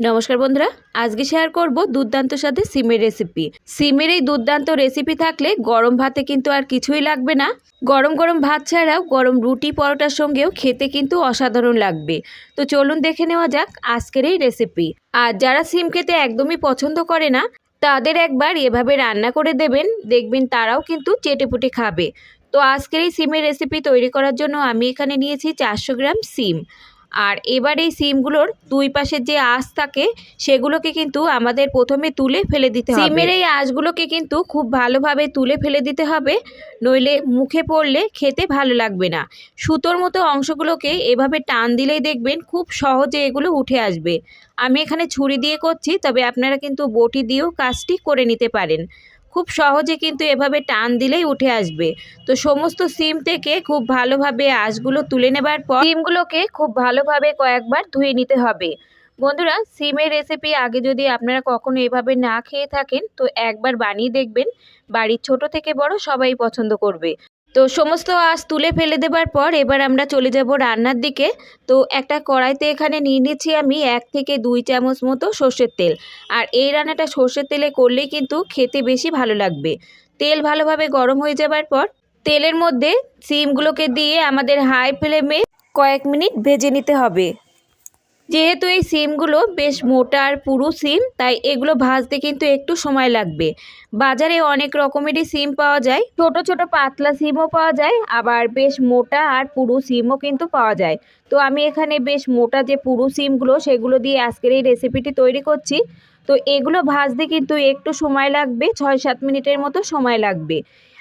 নমস্কার বন্ধুরা, আজকে শেয়ার করব দুর্দান্ত সাথে সিমের রেসিপি সিমের এই দুর্দান্ত রেসিপি থাকলে গরম ভাতে কিন্তু আর কিছুই লাগবে না। গরম গরম ভাত ছাড়াও গরম রুটি পরোটার সঙ্গেও খেতে কিন্তু অসাধারণ লাগবে। তো চলুন দেখে নেওয়া যাক আজকের এই রেসিপি আর যারা সিম খেতে একদমই পছন্দ করে না, তাদের একবার এভাবে রান্না করে দেবেন, দেখবেন তারাও কিন্তু চেটেপুটে খাবে। তো আজকের এই সিমের রেসিপি তৈরি করার জন্য আমি এখানে নিয়েছি চারশো গ্রাম সিম। আর এবার এই সিমগুলোর দুই পাশের যে আঁশ থাকে, সেগুলোকে কিন্তু আমাদের প্রথমে তুলে ফেলে দিতে হবে। সিমের এই আঁশগুলোকে কিন্তু খুব ভালোভাবে তুলে ফেলে দিতে হবে, নইলে মুখে পড়লে খেতে ভালো লাগবে না। সুতোর মতো অংশগুলোকে এভাবে টান দিলেই দেখবেন খুব সহজে এগুলো উঠে আসবে। আমি এখানে ছুরি দিয়ে করছি, তবে আপনারা কিন্তু বটি দিয়েও কাজটি করে নিতে পারেন। খুব সহজে কিন্তু এভাবে টান দিলেই উঠে আসবে। তো সমস্ত সিম থেকে খুব ভালোভাবে আঁশগুলো তুলে নেবার পর সিমগুলোকে খুব ভালোভাবে কয়েকবার ধুয়ে নিতে হবে। বন্ধুরা, সিমের রেসিপি আগে যদি আপনারা কখনো এভাবে না খেয়ে থাকেন, তো একবার বানিয়ে দেখবেন। বাড়ির ছোট থেকে বড় সবাই পছন্দ করবে। তো সমস্ত আঁশ তুলে ফেলে দেবার পর এবার আমরা চলে যাব রান্নার দিকে। তো একটা কড়াইতে এখানে নিয়ে নিচ্ছি আমি এক থেকে দুই চামচ মতো সর্ষের তেল। আর এই রান্নাটা সর্ষের তেলে করলেই কিন্তু খেতে বেশি ভালো লাগবে। তেল ভালোভাবে গরম হয়ে যাবার পর তেলের মধ্যে সিমগুলোকে দিয়ে আমাদের হাই ফ্লেমে কয়েক মিনিট ভেজে নিতে হবে। যেহেতু এই সিমগুলো বেশ মোটা আর পুরু সিম, তাই এগুলো ভাজতে কিন্তু একটু সময় লাগবে। বাজারে অনেক রকমেরই সিম পাওয়া যায়। ছোট ছোট পাতলা সিমও পাওয়া যায়, আবার বেশ মোটা আর পুরু সিমও কিন্তু পাওয়া যায়। তো আমি এখানে বেশ মোটা যে পুরু সিমগুলো, সেগুলো দিয়ে আজকের এই রেসিপিটি তৈরি করছি। তো এগুলো ভাজতে কিন্তু একটু সময় লাগবে, ছয় সাত মিনিটের মতো সময় লাগবে।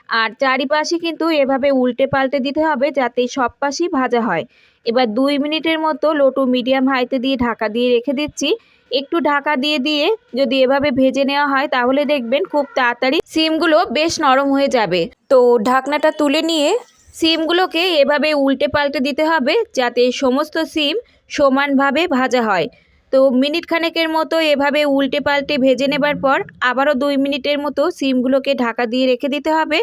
আর চারিপাশে কিন্তু এভাবে উল্টে পাল্টে দিতে হবে যাতে সব পাশেই ভাজা হয়। এবার দুই মিনিটের মতো লোটু মিডিয়াম হাইতে দিয়ে ঢাকা দিয়ে রেখে দিচ্ছি। একটু ঢাকা দিয়ে দিয়ে যদি এভাবে ভেজে নেওয়া হয় তাহলে দেখবেন খুব তাড়াতাড়ি সিমগুলো বেশ নরম হয়ে যাবে। তো ঢাকনাটা তুলে নিয়ে সিমগুলোকে এভাবে উল্টে পাল্টে দিতে হবে যাতে সমস্ত সিম সমানভাবে ভাজা হয়। তো মিনিট খানেকের মতো এভাবে উল্টে পাল্টে ভেজে নেবার পর আবারও দুই মিনিটের মতো সিমগুলোকে ঢাকা দিয়ে রেখে দিতে হবে।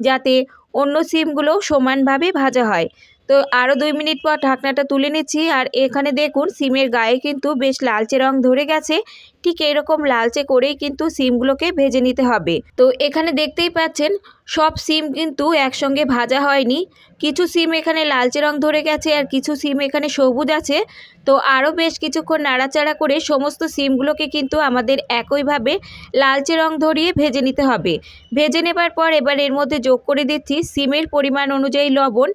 যাতে অন্য সিমগুলো সমানভাবে ভাজা হয়। তো আরও দুই মিনিট পর ঢাকনাটা তুলে নিচ্ছি। আর এখানে দেখুন, সিমের গায়ে কিন্তু বেশ লালচে রং ধরে গেছে। ঠিক এরকম লালচে করেই কিন্তু সিমগুলোকে ভেজে নিতে হবে। তো এখানে দেখতেই পাচ্ছেন সব সিম কিন্তু একসঙ্গে ভাজা হয়নি। কিছু সিম এখানে লালচে রং ধরে গেছে আর কিছু সিম এখানে সবুজ আছে। তো আরও বেশ কিছুক্ষণ নাড়াচাড়া করে সমস্ত সিমগুলোকে কিন্তু আমাদের একইভাবে লালচে রং ধরিয়ে ভেজে নিতে হবে। ভেজে নেবার পর এবার এর মধ্যে যোগ করে দিচ্ছি সিমের পরিমাণ অনুযায়ী লবণ।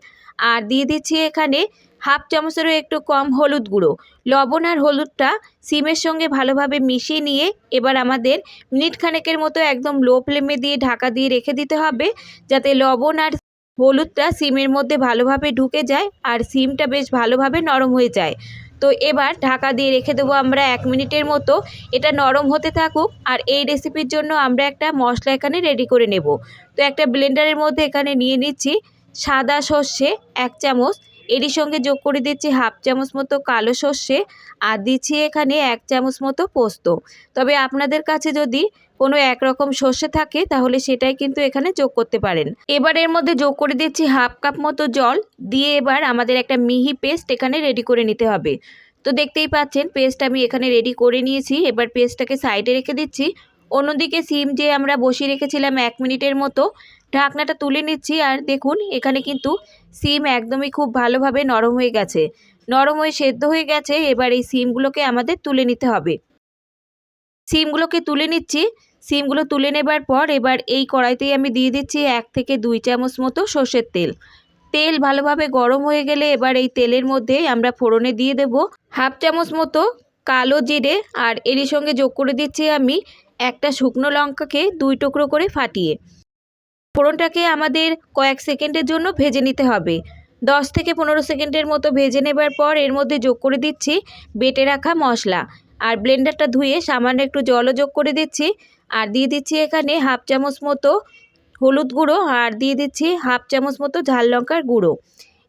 আর দিয়ে দিচ্ছি এখানে হাফ চামচেরও একটু কম হলুদ গুঁড়ো। লবণ আর হলুদটা সিমের সঙ্গে ভালোভাবে মিশিয়ে নিয়ে এবার আমাদের মিনিট খানেকের মতো একদম লো ফ্লেমে দিয়ে ঢাকা দিয়ে রেখে দিতে হবে, যাতে লবণ আর হলুদটা সিমের মধ্যে ভালোভাবে ঢুকে যায় আর সিমটা বেশ ভালোভাবে নরম হয়ে যায়। তো এবার ঢাকা দিয়ে রেখে দেবো আমরা এক মিনিটের মতো। এটা নরম হতে থাকুক আর এই রেসিপির জন্য আমরা একটা মশলা এখানে রেডি করে নেব। তো একটা ব্লেন্ডারের মধ্যে এখানে নিয়ে নিচ্ছি সাদা সর্ষে এক চামচ এরই সঙ্গে যোগ করে দিচ্ছি হাফ চামচ মতো কালো সর্ষে আর দিচ্ছি এখানে এক চামচ মতো পোস্ত। তবে আপনাদের কাছে যদি কোনো একরকম সর্ষে থাকে, তাহলে সেটাই কিন্তু এখানে যোগ করতে পারেন। এবার এর মধ্যে যোগ করে দিচ্ছি হাফ কাপ মতো জল। দিয়ে এবার আমাদের একটা মিহি পেস্ট এখানে রেডি করে নিতে হবে। তো দেখতেই পাচ্ছেন, পেস্ট আমি এখানে রেডি করে নিয়েছি। এবার পেস্টটাকে সাইডে রেখে দিচ্ছি। অন্যদিকে সিম যে আমরা বসিয়ে রেখেছিলাম এক মিনিটের মতো, ঢাকনাটা তুলে নিচ্ছি আর দেখুন, এখানে কিন্তু সিম একদমই খুব ভালোভাবে নরম হয়ে গেছে। নরম হয়ে সেদ্ধ হয়ে গেছে, এবার এই সিমগুলোকে আমাদের তুলে নিতে হবে। সিমগুলোকে তুলে নিচ্ছি। সিমগুলো তুলে নেবার পর এবার এই কড়াইতেই আমি দিয়ে দিচ্ছি এক থেকে দুই চামচ মতো সর্ষের তেল। তেল ভালোভাবে গরম হয়ে গেলে এবার এই তেলের মধ্যে আমরা ফোড়নে দিয়ে দেব। হাফ চামচ মতো কালো জিরে আর এরই সঙ্গে যোগ করে দিচ্ছি আমি একটা শুকনো লঙ্কাকে দুই টুকরো করে ফাটিয়ে। ফোড়নটাকে আমাদের কয়েক সেকেন্ডের জন্য ভেজে নিতে হবে। দশ থেকে পনেরো সেকেন্ডের মতো ভেজে নেবার পর এর মধ্যে যোগ করে দিচ্ছি বেটে রাখা মশলা। আর ব্লেন্ডারটা ধুয়ে সামান্য একটু জলও যোগ করে দিচ্ছি। আর দিয়ে দিচ্ছি এখানে হাফ চামচ মতো হলুদ গুঁড়ো আর দিয়ে দিচ্ছি হাফ চামচ মতো ঝাল লঙ্কার গুঁড়ো।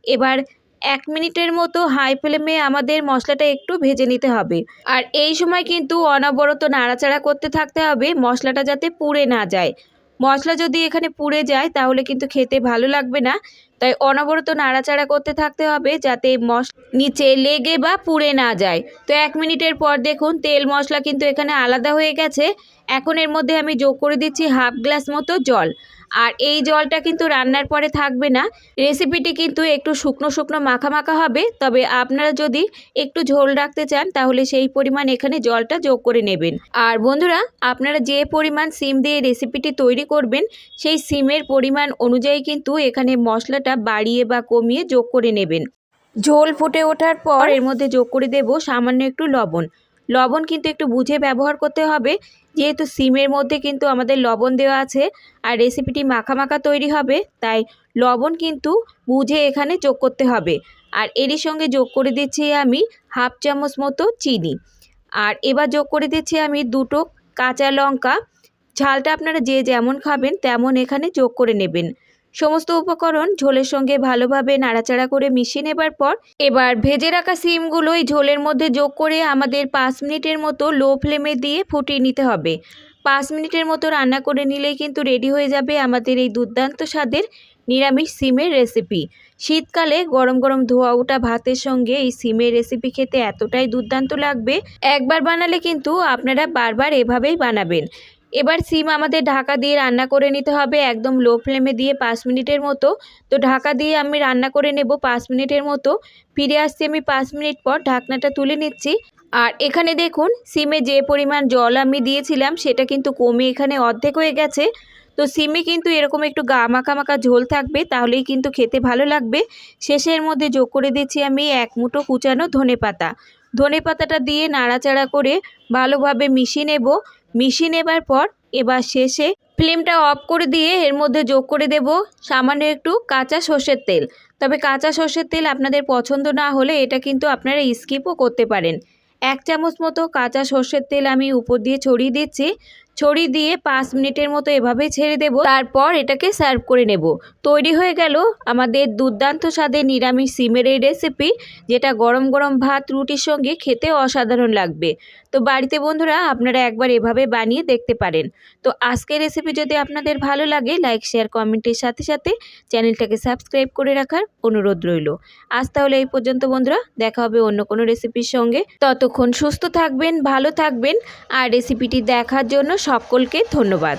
এবার এক মিনিটের মতো হাই ফ্লেমে আমাদের মশলাটা একটু ভেজে নিতে হবে। আর এই সময় কিন্তু অনবরত নাড়াচাড়া করতে থাকতে হবে, মশলাটা যাতে পুড়ে না যায়। মশলা যদি এখানে পুড়ে যায়, তাহলে কিন্তু খেতে ভালো লাগবে না। তাই অনবরত নাড়াচাড়া করতে থাকতে হবে যাতে মশ, নিচে লেগে বা পুড়ে না যায়। তো এক মিনিটের পর দেখুন, তেল মশলা কিন্তু এখানে আলাদা হয়ে গেছে। এখন এর মধ্যে আমি যোগ করে দিচ্ছি হাফ গ্লাস মতো জল। আর এই জলটা কিন্তু রান্নার পরে থাকবে না। রেসিপিটি কিন্তু একটু শুকনো শুকনো মাখা মাখা হবে। তবে আপনারা যদি একটু ঝোল রাখতে চান, তাহলে সেই পরিমাণ এখানে জলটা যোগ করে নেবেন। আর বন্ধুরা, আপনারা যে পরিমাণ সিম দিয়ে রেসিপিটি তৈরি করবেন, সেই সিমের পরিমাণ অনুযায়ী কিন্তু এখানে মশলাটা বাড়িয়ে বা কমিয়ে যোগ করে নেবেন। ঝোল ফুটে ওঠার পর এর মধ্যে যোগ করে দেব সামান্য একটু লবণ। লবণ কিন্তু একটু বুঝে ব্যবহার করতে হবে। যেহেতু সিমের মধ্যে কিন্তু আমাদের লবণ দেওয়া আছে আর রেসিপিটি মাখা মাখা তৈরি হবে, তাই লবণ কিন্তু বুঝে এখানে যোগ করতে হবে। আর এরই সঙ্গে যোগ করে দিচ্ছি আমি হাফ চামচ মতো চিনি। আর এবার যোগ করে দিচ্ছি আমি দুটো কাঁচা লঙ্কা। ঝালটা আপনারা যে যেমন খাবেন তেমন এখানে যোগ করে নেবেন। সমস্ত উপকরণ ঝোলের সঙ্গে ভালোভাবে নাড়াচাড়া করে মিশিয়ে নেবার পর এবার ভেজে রাখা সিমগুলো এই ঝোলের মধ্যে যোগ করে আমাদের পাঁচ মিনিটের মতো লো ফ্লেমে দিয়ে ফুটিয়ে নিতে হবে। পাঁচ মিনিটের মতো রান্না করে নিলেই কিন্তু রেডি হয়ে যাবে আমাদের এই দুর্দান্ত স্বাদের নিরামিষ সিমের রেসিপি। শীতকালে গরম গরম ধোয়া ওঠা ভাতের সঙ্গে এই সিমের রেসিপি খেতে এতটাই দুর্দান্ত লাগবে। একবার বানালে কিন্তু আপনারা বারবার এভাবেই বানাবেন। এবার সিম আমাদের ঢাকা দিয়ে রান্না করে নিতে হবে, একদম লো ফ্লেমে দিয়ে পাঁচ মিনিটের মতো। তো ঢাকা দিয়ে আমি রান্না করে নেব পাঁচ মিনিটের মতো। ফিরে আসছি আমি পাঁচ মিনিট পর, ঢাকনাটা তুলে নিচ্ছি। আর এখানে দেখুন, সিমে যে পরিমাণ জল আমি দিয়েছিলাম, সেটা কিন্তু কমে এখানে অর্ধেক হয়ে গেছে। তো সিমে কিন্তু এরকম একটু গা মাখা মাখা ঝোল থাকবে, তাহলেই কিন্তু খেতে ভালো লাগবে। শেষের মধ্যে যোগ করে দিচ্ছি আমি এক মুঠো কুচানো ধনে পাতা ধনে পাতাটা দিয়ে নাড়াচাড়া করে ভালোভাবে মিশিয়ে নেব। মিশিয়ে নেবার পর এবার শেষে ফ্লেমটা অফ করে দিয়ে এর মধ্যে যোগ করে দেব সামান্য একটু কাঁচা সর্ষের তেল। তবে কাঁচা সর্ষের তেল আপনাদের পছন্দ না হলে এটা কিন্তু আপনারা স্কিপও করতে পারেন। এক চামচ মতো কাঁচা সর্ষের তেল আমি উপর দিয়ে ছড়িয়ে দিচ্ছি। ছড়িয়ে দিয়ে পাঁচ মিনিটের মতো এভাবেই ছেড়ে দেব। তারপর এটাকে সার্ভ করে নেব। তৈরি হয়ে গেল আমাদের দুর্দান্ত স্বাদের নিরামিষ সিমের এই রেসিপি যেটা গরম গরম ভাত রুটির সঙ্গে খেতে অসাধারণ লাগবে। তো বাড়িতে বন্ধুরা আপনারা একবার এভাবে বানিয়ে দেখতে পারেন। তো আজকের রেসিপি যদি আপনাদের ভালো লাগে লাইক শেয়ার কমেন্টের সাথে সাথে চ্যানেলটাকে সাবস্ক্রাইব করে রাখার অনুরোধ রইল। আজ তাহলে এই পর্যন্ত বন্ধুরা, দেখা হবে অন্য কোনো রেসিপির সঙ্গে। ততক্ষণ সুস্থ থাকবেন, ভালো থাকবেন, আর রেসিপিটি দেখার জন্য সকলকে ধন্যবাদ।